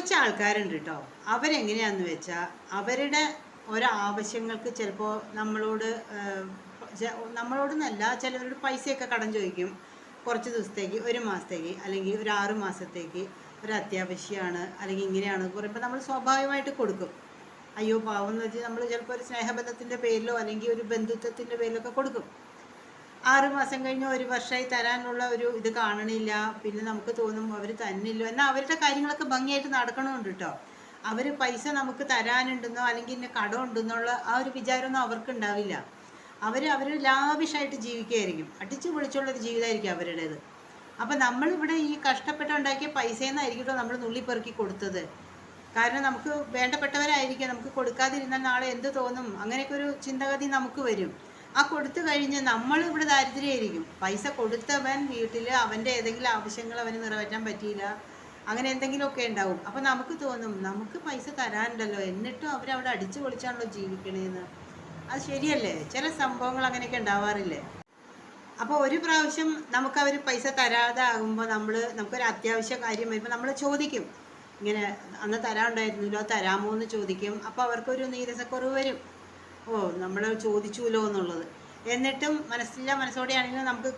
കുറച്ച് ആൾക്കാരുണ്ട് കേട്ടോ അവരെങ്ങനെയാന്ന് വെച്ചാൽ അവരുടെ ഓരോ ആവശ്യങ്ങൾക്ക് ചിലപ്പോൾ നമ്മളോട് നമ്മളോടൊന്നല്ല ചിലവരോട് പൈസയൊക്കെ കടം ചോദിക്കും. കുറച്ച് ദിവസത്തേക്ക് ഒരു മാസത്തേക്ക് അല്ലെങ്കിൽ ഒരു ആറ് മാസത്തേക്ക് ഒരു അത്യാവശ്യമാണ് അല്ലെങ്കിൽ ഇങ്ങനെയാണ് പറയുമ്പോൾ നമ്മൾ സ്വാഭാവികമായിട്ട് കൊടുക്കും. അയ്യോ പാവം എന്ന് വെച്ചാൽ നമ്മൾ ചിലപ്പോൾ ഒരു സ്നേഹബന്ധത്തിന്റെ പേരിലോ അല്ലെങ്കിൽ ഒരു ബന്ധുത്വത്തിന്റെ പേരിലൊക്കെ കൊടുക്കും. ആറ് മാസം കഴിഞ്ഞ് ഒരു വർഷമായി തരാനുള്ള ഒരു ഇത് കാണണില്ല. പിന്നെ നമുക്ക് തോന്നും അവർ തന്നില്ല. എന്നാൽ അവരുടെ കാര്യങ്ങളൊക്കെ ഭംഗിയായിട്ട് നടക്കണമുണ്ട് കേട്ടോ അവർ പൈസ നമുക്ക് തരാനുണ്ടെന്നോ അല്ലെങ്കിൽ ഇന്ന കടം ഉണ്ടെന്നുള്ള ആ ഒരു വിചാരമൊന്നും അവർക്ക് ഉണ്ടാവില്ല അവർ അവർ ലാവിഷായിട്ട് ജീവിക്കുകയായിരിക്കും. അടിച്ചു പൊളിച്ചുള്ളൊരു ജീവിതമായിരിക്കും അവരുടേത്. അപ്പം നമ്മളിവിടെ ഈ കഷ്ടപ്പെട്ടുണ്ടാക്കിയ പൈസയിൽ നിന്നായിരിക്കും നമ്മൾ നുള്ളിപ്പെറുക്കി കൊടുത്തത്. കാരണം നമുക്ക് വേണ്ടപ്പെട്ടവരായിരിക്കും. നമുക്ക് കൊടുക്കാതിരുന്നാൽ നാളെ എന്ത് തോന്നും? അങ്ങനെയൊക്കെ ഒരു ചിന്തഗതി നമുക്ക് വരും. ആ കൊടുത്തു കഴിഞ്ഞ് നമ്മൾ ഇവിടെ ദാരിദ്ര്യമായിരിക്കും. പൈസ കൊടുത്തവൻ വീട്ടിൽ അവന്റെ ഏതെങ്കിലും ആവശ്യങ്ങൾ അവന് നിറവേറ്റാൻ പറ്റിയില്ല. അങ്ങനെ എന്തെങ്കിലുമൊക്കെ ഉണ്ടാവും. അപ്പം നമുക്ക് തോന്നും നമുക്ക് പൈസ തരാനുണ്ടല്ലോ. എന്നിട്ടും അവരവിടെ അടിച്ചു പൊളിച്ചാണല്ലോ ജീവിക്കണേന്ന്. അത് ശരിയല്ലേ? ചില സംഭവങ്ങൾ അങ്ങനെയൊക്കെ ഉണ്ടാവാറില്ലേ? അപ്പോൾ ഒരു പ്രാവശ്യം നമുക്ക് അവർ പൈസ തരാതെ ആകുമ്പോൾ നമ്മൾ നമുക്കൊരു അത്യാവശ്യ കാര്യം വരുമ്പോൾ നമ്മൾ ചോദിക്കും. ഇങ്ങനെ അന്ന് തരാനുണ്ടായിരുന്നല്ലോ തരാമോ എന്ന് ചോദിക്കും. അപ്പോൾ അവർക്കൊരു നീരസക്കുറവ് വരും. ഓ നമ്മൾ ചോദിച്ചുല്ലോ എന്നുള്ളത്. എന്നിട്ടും മനസ്സില്ല മനസ്സോടെയാണെങ്കിലും നമുക്ക്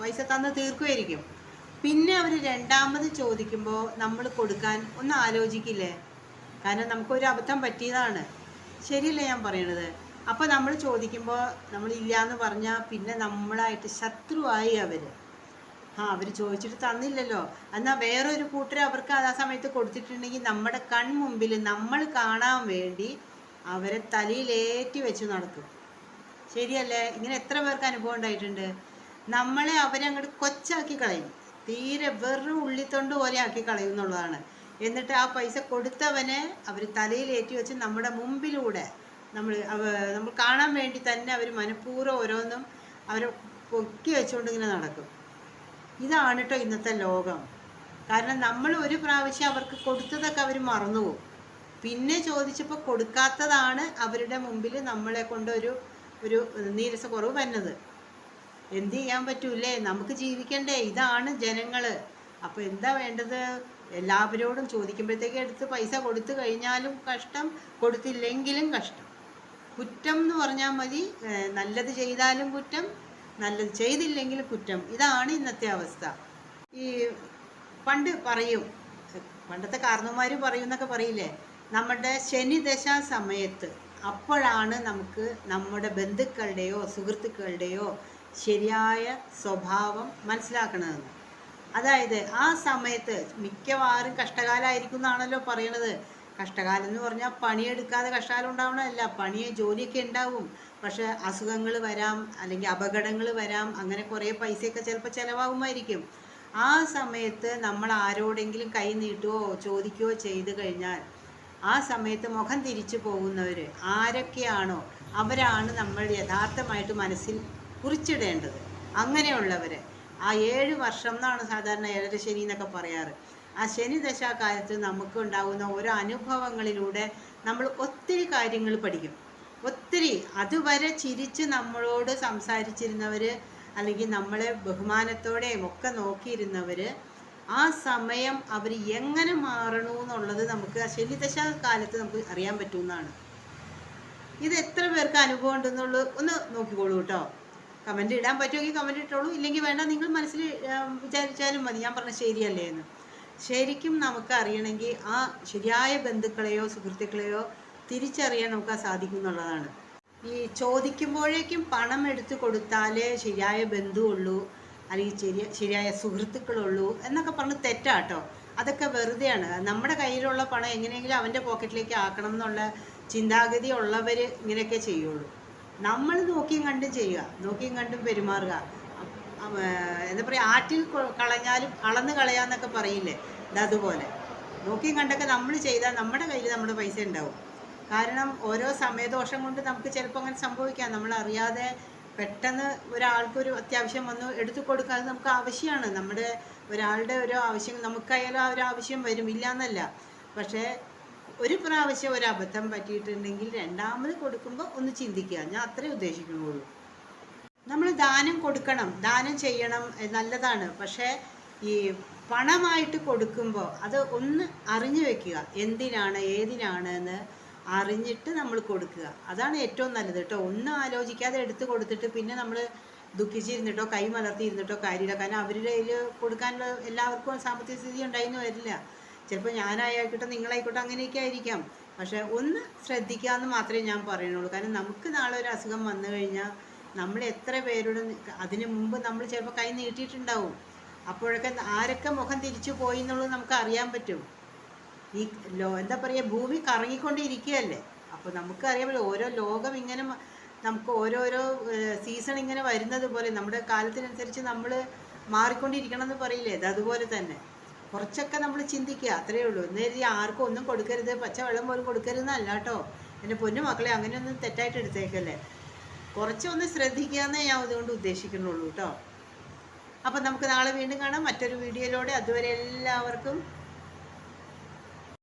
പൈസ തന്ന് തീർക്കുമായിരിക്കും പിന്നെ അവർ രണ്ടാമത് ചോദിക്കുമ്പോൾ നമ്മൾ കൊടുക്കാൻ ഒന്ന് ആലോചിക്കില്ലേ? കാരണം നമുക്കൊരു അബദ്ധം പറ്റിയതാണ്. ശരിയല്ലേ ഞാൻ പറയണത്? അപ്പോൾ നമ്മൾ ചോദിക്കുമ്പോൾ നമ്മൾ ഇല്ലയെന്ന് പറഞ്ഞാൽ പിന്നെ നമ്മളായിട്ട് ശത്രുവായി അവർ ആ അവർ ചോദിച്ചിട്ട് തന്നില്ലല്ലോ. എന്നാൽ വേറൊരു കൂട്ടർ അവർക്ക് ആ സമയത്ത് കൊടുത്തിട്ടുണ്ടെങ്കിൽ നമ്മുടെ കൺമുമ്പിൽ നമ്മൾ കാണാൻ വേണ്ടി അവരെ തലയിലേറ്റി വെച്ച് നടക്കും. ശരിയല്ലേ? ഇങ്ങനെ എത്ര പേർക്ക് അനുഭവം ഉണ്ടായിട്ടുണ്ട്? നമ്മളെ അവരെ അങ്ങോട്ട് കൊച്ചാക്കി കളയും. തീരെ വെറും ഉള്ളിത്തൊണ്ട് പോലെ ആക്കി കളയും എന്നുള്ളതാണ്. എന്നിട്ട് ആ പൈസ കൊടുത്തവനെ അവർ തലയിലേറ്റി വെച്ച് നമ്മുടെ മുമ്പിലൂടെ നമ്മൾ നമ്മൾ കാണാൻ വേണ്ടി തന്നെ അവർ മനഃപൂർവം ഓരോന്നും അവരെ പൊക്കി വെച്ചുകൊണ്ട് ഇങ്ങനെ നടക്കും. ഇതാണ് കേട്ടോ ഇന്നത്തെ ലോകം. കാരണം നമ്മൾ ഒരു പ്രാവശ്യം അവർക്ക് കൊടുത്തതൊക്കെ അവർ മറന്നുപോകും. പിന്നെ ചോദിച്ചപ്പോൾ കൊടുക്കാത്തതാണ് അവരുടെ മുമ്പിൽ നമ്മളെ കൊണ്ടൊരു ഒരു നീരസ നീരസക്കുറവ് വന്നത്. എന്ത് ചെയ്യാൻ പറ്റൂലേ നമുക്ക് ജീവിക്കണ്ടേ? ഇതാണ് ജനങ്ങൾ അപ്പോൾ എന്താ വേണ്ടത്? എല്ലാവരോടും ചോദിക്കുമ്പോഴത്തേക്ക് എടുത്ത് പൈസ കൊടുത്തു കഴിഞ്ഞാലും കഷ്ടം കൊടുത്തില്ലെങ്കിലും കഷ്ടം. കുറ്റം എന്ന് പറഞ്ഞാൽ മതി. നല്ലത് ചെയ്താലും കുറ്റം നല്ലത് ചെയ്തില്ലെങ്കിലും കുറ്റം. ഇതാണ് ഇന്നത്തെ അവസ്ഥ. ഈ പണ്ട് പറയും പണ്ടത്തെ കാരണവന്മാർ പറയുന്നൊക്കെ പറയില്ലേ? നമ്മുടെ ശനിദശ സമയത്ത് അപ്പോഴാണ് നമുക്ക് നമ്മുടെ ബന്ധുക്കളുടെയോ സുഹൃത്തുക്കളുടെയോ ശരിയായ സ്വഭാവം മനസ്സിലാക്കണതെന്ന് അതായത് ആ സമയത്ത് മിക്കവാറും കഷ്ടകാലമായിരിക്കും എന്നാണല്ലോ പറയണത്. കഷ്ടകാലം എന്ന് പറഞ്ഞാൽ പണിയെടുക്കാതെ കഷ്ടകാലം ഉണ്ടാവണമല്ല പണിയെ ജോലിയൊക്കെ ഉണ്ടാവും. പക്ഷെ അസുഖങ്ങൾ വരാം അല്ലെങ്കിൽ അപകടങ്ങൾ വരാം അങ്ങനെ കുറേ പൈസയൊക്കെ ചിലപ്പോൾ ചിലവാകുമായിരിക്കും. ആ സമയത്ത് നമ്മൾ ആരോടെങ്കിലും കൈ നീട്ടുകയോ ചോദിക്കുകയോ ചെയ്തു കഴിഞ്ഞാൽ ആ സമയത്ത് മുഖം തിരിച്ചു പോകുന്നവർ ആരൊക്കെയാണോ അവരാണ് നമ്മൾ യഥാർത്ഥമായിട്ട് മനസ്സിൽ കുറിച്ചിടേണ്ടത്. അങ്ങനെയുള്ളവർ ആ ഏഴ് വർഷം എന്നാണ് സാധാരണ ഏഴര ശനി എന്നൊക്കെ പറയാറ്. ആ ശനി ദശാകാലത്ത് നമുക്ക് ഉണ്ടാകുന്ന ഓരോ അനുഭവങ്ങളിലൂടെ നമ്മൾ ഒത്തിരി കാര്യങ്ങൾ പഠിക്കും. ഒത്തിരി അതുവരെ ചിരിച്ച് നമ്മളോട് സംസാരിച്ചിരുന്നവർ അല്ലെങ്കിൽ നമ്മളെ ബഹുമാനത്തോടെയും ഒക്കെ നോക്കിയിരുന്നവർ ആ സമയം അവർ എങ്ങനെ മാറണു എന്നുള്ളത് നമുക്ക് ആ ശനിദശ കാലത്ത് നമുക്ക് അറിയാൻ പറ്റുമെന്നാണ് ഇത് എത്ര പേർക്ക് അനുഭവം ഉണ്ടെന്നുള്ളത് ഒന്ന് നോക്കിക്കോളൂ കേട്ടോ. കമന്റ് ഇടാൻ പറ്റുമെങ്കിൽ കമന്റ് ഇട്ടോളൂ. ഇല്ലെങ്കിൽ വേണ്ട നിങ്ങൾ മനസ്സിൽ വിചാരിച്ചാലും മതി. ഞാൻ പറഞ്ഞ ശരിയല്ലേ എന്ന്. ശരിക്കും നമുക്ക് അറിയണമെങ്കിൽ ആ ശരിയായ ബന്ധുക്കളെയോ സുഹൃത്തുക്കളെയോ തിരിച്ചറിയാൻ നമുക്ക് സാധിക്കും എന്നുള്ളതാണ് ഈ ചോദിക്കുമ്പോഴേക്കും പണം എടുത്തു കൊടുത്താലേ ശരിയായ ബന്ധുവുള്ളൂ. അല്ലെങ്കിൽ ശരി ശരിയായ സുഹൃത്തുക്കളുള്ളൂ എന്നൊക്കെ പറഞ്ഞ് തെറ്റാട്ടോ. അതൊക്കെ വെറുതെയാണ്. നമ്മുടെ കയ്യിലുള്ള പണം എങ്ങനെയെങ്കിലും അവന്റെ പോക്കറ്റിലേക്ക് ആക്കണം എന്നുള്ള ചിന്താഗതി ഉള്ളവർ ഇങ്ങനെയൊക്കെ ചെയ്യുള്ളൂ. നമ്മൾ നോക്കിയും കണ്ടും ചെയ്യുക നോക്കിയും കണ്ടും പെരുമാറുക. എന്താ പറയുക ആറ്റിൽ കളഞ്ഞാലും അളന്ന് കളയാന്നൊക്കെ പറയില്ലേ? അതുപോലെ. നോക്കിയും കണ്ടൊക്കെ നമ്മൾ ചെയ്താൽ നമ്മുടെ കയ്യിൽ നമ്മുടെ പൈസ ഉണ്ടാവും. കാരണം ഓരോ സമയദോഷം കൊണ്ട് നമുക്ക് ചിലപ്പോൾ അങ്ങനെ സംഭവിക്കാം. നമ്മൾ അറിയാതെ പെട്ടെന്ന് ഒരാൾക്കൊരു അത്യാവശ്യം വന്നു എടുത്തു കൊടുക്കുക നമുക്ക് ആവശ്യമാണ്. നമ്മുടെ ഒരാളുടെ ഒരു ആവശ്യം നമുക്കായാലും ആ ഒരു ആവശ്യം വരും ഇല്ല എന്നല്ല പക്ഷേ ഒരു പ്രാവശ്യം ഒരു അബദ്ധം പറ്റിയിട്ടുണ്ടെങ്കിൽ രണ്ടാമത് കൊടുക്കുമ്പോൾ ഒന്ന് ചിന്തിക്കുക. ഞാൻ അത്രേ ഉദ്ദേശിക്കുന്നുള്ളൂ. നമ്മൾ ദാനം കൊടുക്കണം. ദാനം ചെയ്യണം നല്ലതാണ്. പക്ഷേ ഈ പണമായിട്ട് കൊടുക്കുമ്പോൾ അത് ഒന്ന് അറിഞ്ഞു വെക്കുക. എന്തിനാണ് ഏതിനാണ് എന്ന് അറിഞ്ഞിട്ട് നമ്മൾ കൊടുക്കുക. അതാണ് ഏറ്റവും നല്ലത് കേട്ടോ. ഒന്നും ആലോചിക്കാതെ എടുത്ത് കൊടുത്തിട്ട് പിന്നെ നമ്മൾ ദുഃഖിച്ചിരുന്നിട്ടോ കൈ മലർത്തിയിരുന്നിട്ടോ കാര്യമില്ല. കാരണം അവരുടെ കയ്യിൽ കൊടുക്കാനുള്ള എല്ലാവർക്കും സാമ്പത്തിക സ്ഥിതി ഉണ്ടായിരുന്നു വരില്ല. ചിലപ്പോൾ ഞാനായിക്കോട്ടെ നിങ്ങളായിക്കോട്ടെ അങ്ങനെയൊക്കെ ആയിരിക്കാം. പക്ഷെ ഒന്ന് ശ്രദ്ധിക്കുക എന്ന് മാത്രമേ ഞാൻ പറയുന്നുള്ളൂ. കാരണം നമുക്ക് നാളെ ഒരു അസുഖം വന്നു കഴിഞ്ഞാൽ നമ്മൾ എത്ര പേരോട് അതിന് മുമ്പ് നമ്മൾ ചിലപ്പോൾ കൈ നീട്ടിയിട്ടുണ്ടാവും. അപ്പോഴൊക്കെ ആരൊക്കെ മുഖം തിരിച്ചു പോയി എന്നുള്ളത് നമുക്ക് അറിയാൻ പറ്റും. ഈ ലോ എന്താ പറയുക ഭൂമി കറങ്ങിക്കൊണ്ടിരിക്കുകയല്ലേ? അപ്പോൾ നമുക്കറിയാമല്ലോ ഓരോ ലോകം ഇങ്ങനെ നമുക്ക് ഓരോരോ സീസൺ ഇങ്ങനെ വരുന്നത് പോലെ നമ്മുടെ കാലത്തിനനുസരിച്ച് നമ്മൾ മാറിക്കൊണ്ടിരിക്കണം എന്ന് പറയില്ലേ? അത് അതുപോലെ തന്നെ. കുറച്ചൊക്കെ നമ്മൾ ചിന്തിക്കുക അത്രയേ ഉള്ളൂ. എന്നേരി ആർക്കും ഒന്നും കൊടുക്കരുത്. പച്ചവെള്ളം പോലും കൊടുക്കരുതെന്നല്ല കേട്ടോ. എന്റെ പൊന്നു മക്കളെ അങ്ങനെയൊന്നും തെറ്റായിട്ട് എടുത്തേക്കല്ലേ. കുറച്ചൊന്ന് ശ്രദ്ധിക്കുക എന്നേ ഞാൻ അതുകൊണ്ട് ഉദ്ദേശിക്കുന്നുള്ളൂ കേട്ടോ. അപ്പം നമുക്ക് നാളെ വീണ്ടും കാണാം. മറ്റൊരു വീഡിയോയിലൂടെ. അതുവരെ എല്ലാവർക്കും